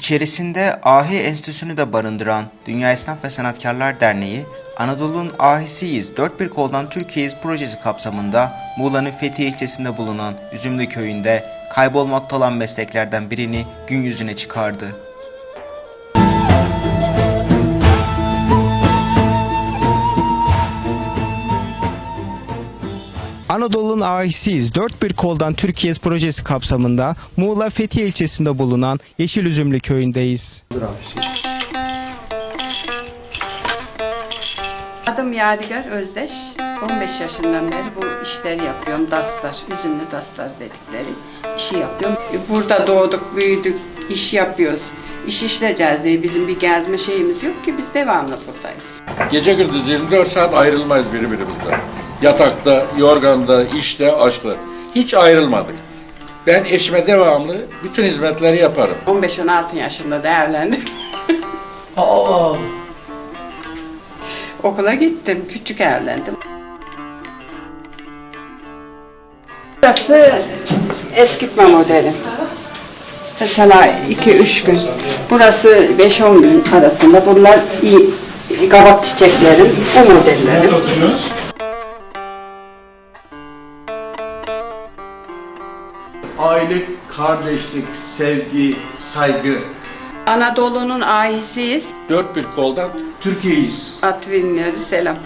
İçerisinde Ahi Enstitüsü'nü de barındıran Dünya Esnaf ve Sanatkarlar Derneği, Anadolu'nun ahisiyiz, dört bir koldan Türkiye'yiz projesi kapsamında Muğla'nın Fethiye ilçesinde bulunan Üzümlü köyünde kaybolmakta olan mesleklerden birini gün yüzüne çıkardı. Anadolu'nun ahisiyiz. Dört bir koldan Türkiye projesi kapsamında Muğla Fethiye ilçesinde bulunan Yeşil Üzümlü köyündeyiz. Adım Yadigar Özdeş. 15 yaşından beri bu işleri yapıyorum. Dastar, üzümlü dastar dedikleri işi yapıyorum. Burada doğduk, büyüdük, iş yapıyoruz. İş işleyeceğiz diye bizim bir gezme şeyimiz yok ki biz devamlı buradayız. Gece gündüz 24 saat ayrılmayız birbirimizden. Yatakta, yorganda, işte, aşkta. Hiç ayrılmadık. Ben eşime devamlı bütün hizmetleri yaparım. 15-16 yaşında da evlendim. Okula gittim, küçük evlendim. Burası eskitme modeli. Mesela 2-3 gün. Burası 5-10 gün arasında. Bunlar iyi kabak çiçeklerin o modelleri. Aile, kardeşlik, sevgi, saygı. Anadolu'nun ahisiyiz. Dört bir koldan Türkiye'yiz. Atvinleri selam.